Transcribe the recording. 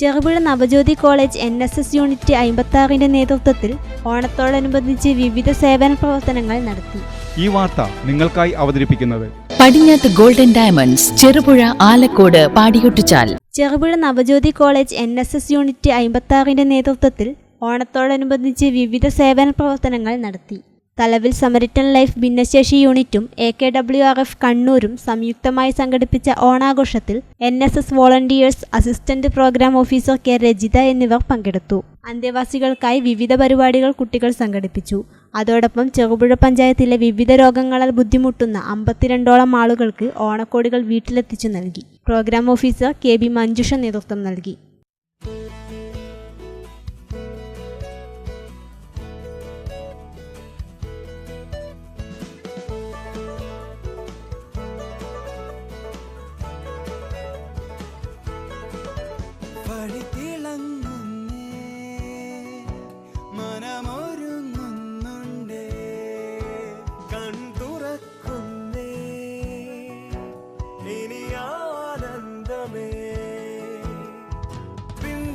Cherupuzha Navajyothi college N S S unit അമ്പത്താറിന്റെ നേതൃത്വത്തിൽ ഓണത്തോടനുബന്ധിച്ച് വിവിധ സേവന പ്രവർത്തനങ്ങൾ നടത്തി. ഈ വാർത്ത നിങ്ങൾക്കായി അവതരിപ്പിക്കുന്നത് Padinjath golden diamonds Cherupuzha Alakode Padiyottuchal. Cherupuzha Navajyothi college N S S unit അമ്പത്താറിന്റെ നേതൃത്വത്തിൽ ഓണത്തോടനുബന്ധിച്ച് വിവിധ സേവന പ്രവർത്തനങ്ങൾ നടത്തി. തലവിൽ സമരിറ്റൻ ലൈഫ് ഭിന്നശേഷി യൂണിറ്റും A K W R F കണ്ണൂരും സംയുക്തമായി സംഘടിപ്പിച്ച ഓണാഘോഷത്തിൽ N S S volunteers assistant programme officer K Rajitha എന്നിവർ പങ്കെടുത്തു. അന്തേവാസികൾക്കായി വിവിധ പരിപാടികൾ കുട്ടികൾ സംഘടിപ്പിച്ചു. അതോടൊപ്പം ചെറുപുഴ പഞ്ചായത്തിലെ വിവിധ രോഗങ്ങളാൽ ബുദ്ധിമുട്ടുന്ന അമ്പത്തിരണ്ടോളം ആളുകൾക്ക് ഓണക്കോടികൾ വീട്ടിലെത്തിച്ചു നൽകി. Programme officer K B Manjusha നേതൃത്വം നൽകി.